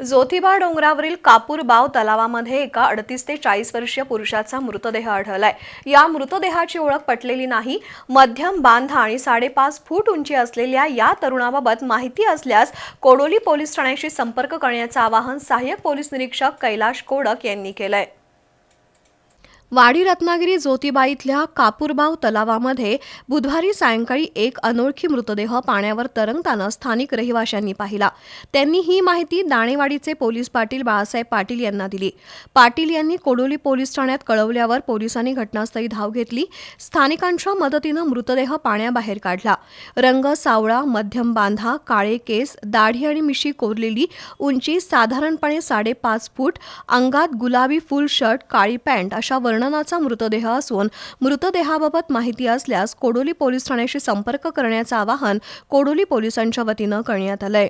जोतिबा डोंगरावरील कापूरबाव तलावामध्ये एका अडतीस ते चाळीस वर्षीय पुरुषाचा मृतदेह आढळलाय. या मृतदेहाची ओळख पटलेली नाही. मध्यम बांधा आणि साडेपाच फूट उंची असलेल्या या तरुणाबाबत माहिती असल्यास कोडोली पोलीस ठाण्याशी संपर्क करण्याचं आवाहन सहाय्यक पोलीस निरीक्षक कैलाश कोडक यांनी केलंय. वाडी रत्नागिरी ज्योतिबा इथल्या कापूरबाव तलावामध्ये बुधवारी सायंकाळी एक अनोळखी मृतदेह पाण्यावर तरंगताना स्थानिक रहिवाशांनी पाहिला. त्यांनी ही माहिती दाणेवाडीचे पोलीस पाटील बाळासाहेब पाटील यांना दिली. पाटील यांनी कोडोली पोलीस ठाण्यात कळवल्यावर पोलिसांनी घटनास्थळी धाव घेतली. स्थानिकांच्या मदतीनं मृतदेह पाण्याबाहेर काढला. रंग सावळा मध्यम बांधा काळे केस दाढी आणि मिशी कोरलेली उंची साधारणपणे साडेपाच फूट अंगात गुलाबी फुल शर्ट काळी पॅन्ट अशा वर्णनाचा मृतदेह असून मृतदेहाबाबत माहिती असल्यास कोडोली पोलीस ठाण्याशी संपर्क करण्याचं आवाहन कोडोली पोलिसांच्या वतीनं करण्यात आलंय.